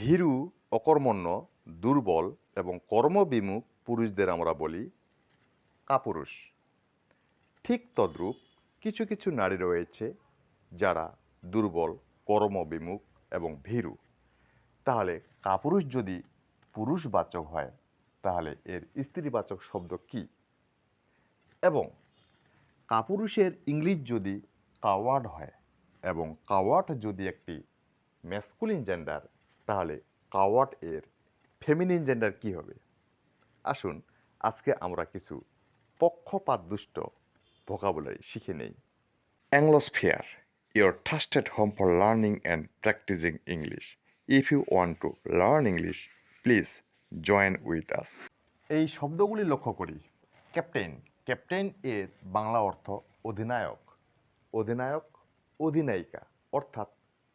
ভীরু, অকর্মণ্য, দুর্বল এবং কর্মবিমুখ পুরুষদের আমরা বলি কাপুরুষ। ঠিক তদ্রূপ কিছু কিছু নারী রয়েছে যারা দুর্বল, কর্মবিমুখ এবং ভীরু। তাহলে কাপুরুষ যদি পুরুষবাচক হয়, তাহলে এর স্ত্রীবাচক শব্দ কি? এবং কাপুরুষের ইংলিশ যদি কাওয়ার্ড হয় এবং কাওয়ার্ড যদি একটি ম্যাসকুলিন জেন্ডার তাহলে কাওয়াট এর ফেমিনিন জেন্ডার কি হবে? আসুন, আজকে আমরা কিছু পক্ষপাতদুষ্ট ভোকাবুলারি শিখে নেই। Anglosphere your trusted home for learning and practising English if you want to learn English please join with us এই শব্দগুলি লক্ষ্য করি। ক্যাপ্টেন ক্যাপ্টেন এর বাংলা অর্থ অধিনায়ক। অধিনায়ক, অধিনায়িকা, অর্থাৎ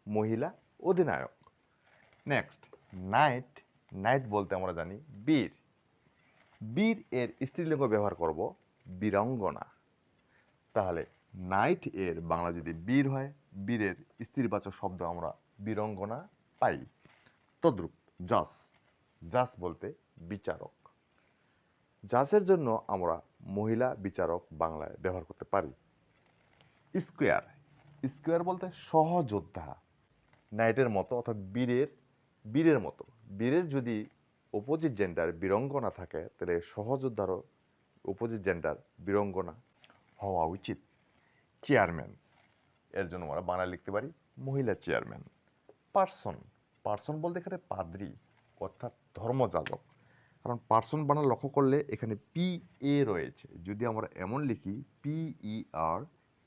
মহিলা অধিনায়ক। নেক্সট নাইট নাইট বলতে আমরা জানি বীর। বীর এর স্ত্রীলিঙ্গ ব্যবহার করব বীরাঙ্গনা। তাহলে নাইট এর বাংলা যদি বীর হয়, বীরের স্ত্রীবাচক শব্দ আমরা বীরঙ্গনা পাই। তদ্রূপ জাস জাস বলতে বিচারক। জাসের জন্য আমরা মহিলা বিচারক বাংলায় ব্যবহার করতে পারি। স্কোয়ার। স্কোয়ার বলতে সহযোদ্ধা। নাইটের মতো অর্থাৎ বীরের বীরের মতো। বীরের যদি অপোজিট জেন্ডার বীরঙ্গনা থাকে, তাহলে সহযোদ্ধারও অপোজিট জেন্ডার বীরঙ্গনা হওয়া উচিত। চেয়ারম্যান এর জন্য আমরা বাংলা লিখতে পারি মহিলা চেয়ারম্যান পার্সন পার্সন বলতে এখানে পাদ্রি, অর্থাৎ ধর্মযাজক। কারণ পার্সন বানান লক্ষ্য করলে এখানে পি এ রয়েছে। যদি আমরা এমন লিখি P E R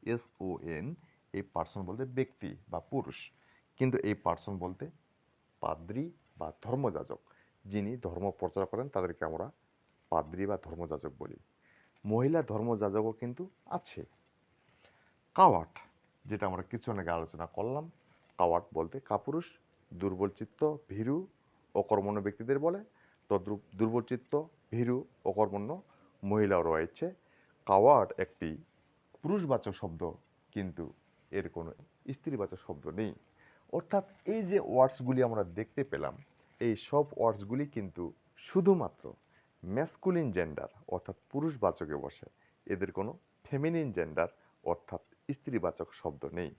S O N এই পার্সন বলতে ব্যক্তি বা পুরুষ। কিন্তু এই পার্সন বলতে পাদ্রি বা ধর্মযাজক যিনি ধর্ম প্রচার করেন, তাদেরকে আমরা পাদ্রি বা ধর্মযাজক বলি। মহিলা ধর্মযাজকও কিন্তু আছে। কাওয়াট, যেটা আমরা কিছু আগে আলোচনা করলাম। কাওয়াট বলতে কাপুরুষ দুর্বলচিত্ত ভীরু, অকর্মণ্য ব্যক্তিদের বলে। তদ্রূপ দুর্বলচিত্ত ভীরু, অকর্মণ্য মহিলাও রয়েছে। কাওয়াট একটি পুরুষবাচক শব্দ, কিন্তু এর কোনো স্ত্রীবাচক শব্দ নেই। অর্থাৎ এই যে ওয়ার্ডসগুলি আমরা দেখতে পেলাম, এই সব ওয়ার্ডসগুলি কিন্তু শুধুমাত্র ম্যাসকুলিন জেন্ডার অর্থাৎ পুরুষবাচকে বসে। এদের কোনো ফেমিনিন জেন্ডার অর্থাৎ স্ত্রীবাচক শব্দ নেই।